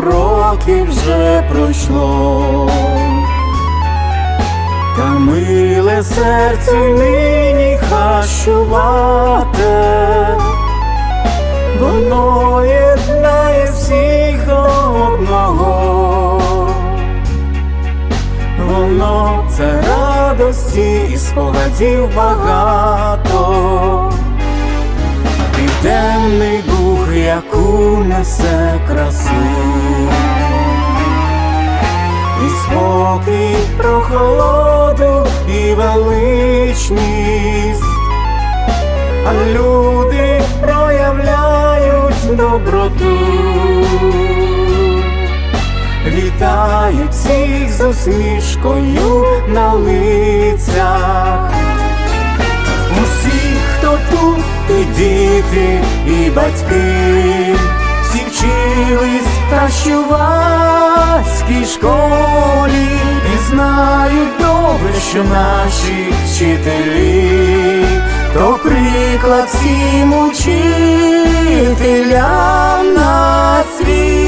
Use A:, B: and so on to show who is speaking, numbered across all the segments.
A: років вже пройшло, та миле серце нині хащувате, воно єднає всіх одного, воно це радості і спогадів багато. Дух, яку несе красу, і спокій, прохолоду і величність, а люди проявляють доброту, вітають всіх з усмішкою на лицях. Тут, і діти, і батьки, всі вчились в школі і знають добре, що наші вчителі, то приклад всім учителям на світі,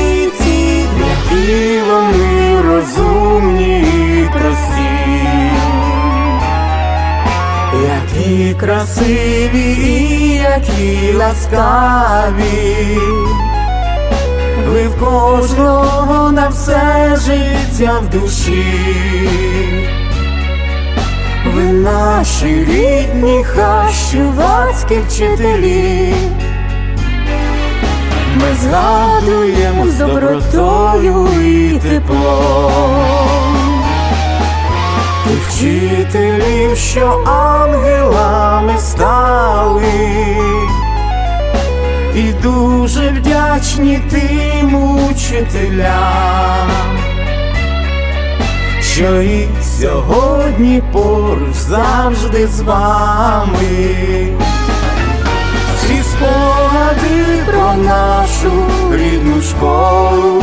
A: які красиві і які ласкаві, ви в кожного на все життя в душі, ви наші рідні хащувацькі вчителі. Ми згадуємо з добротою і теплом тих вчителів, що ангелами дуже вдячні тим учителям, що і сьогодні поруч завжди з вами. Всі спогади про нашу рідну школу,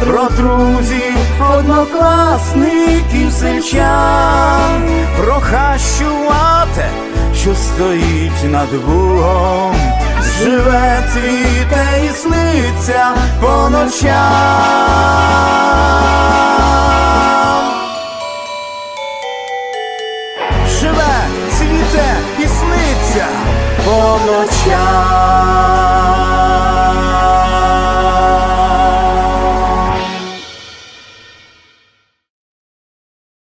A: про друзів, однокласників, сельчан, про хащувате, що стоїть над живе, цвіте і сниться по ночам. Живе, цвіте і сниться по ночам.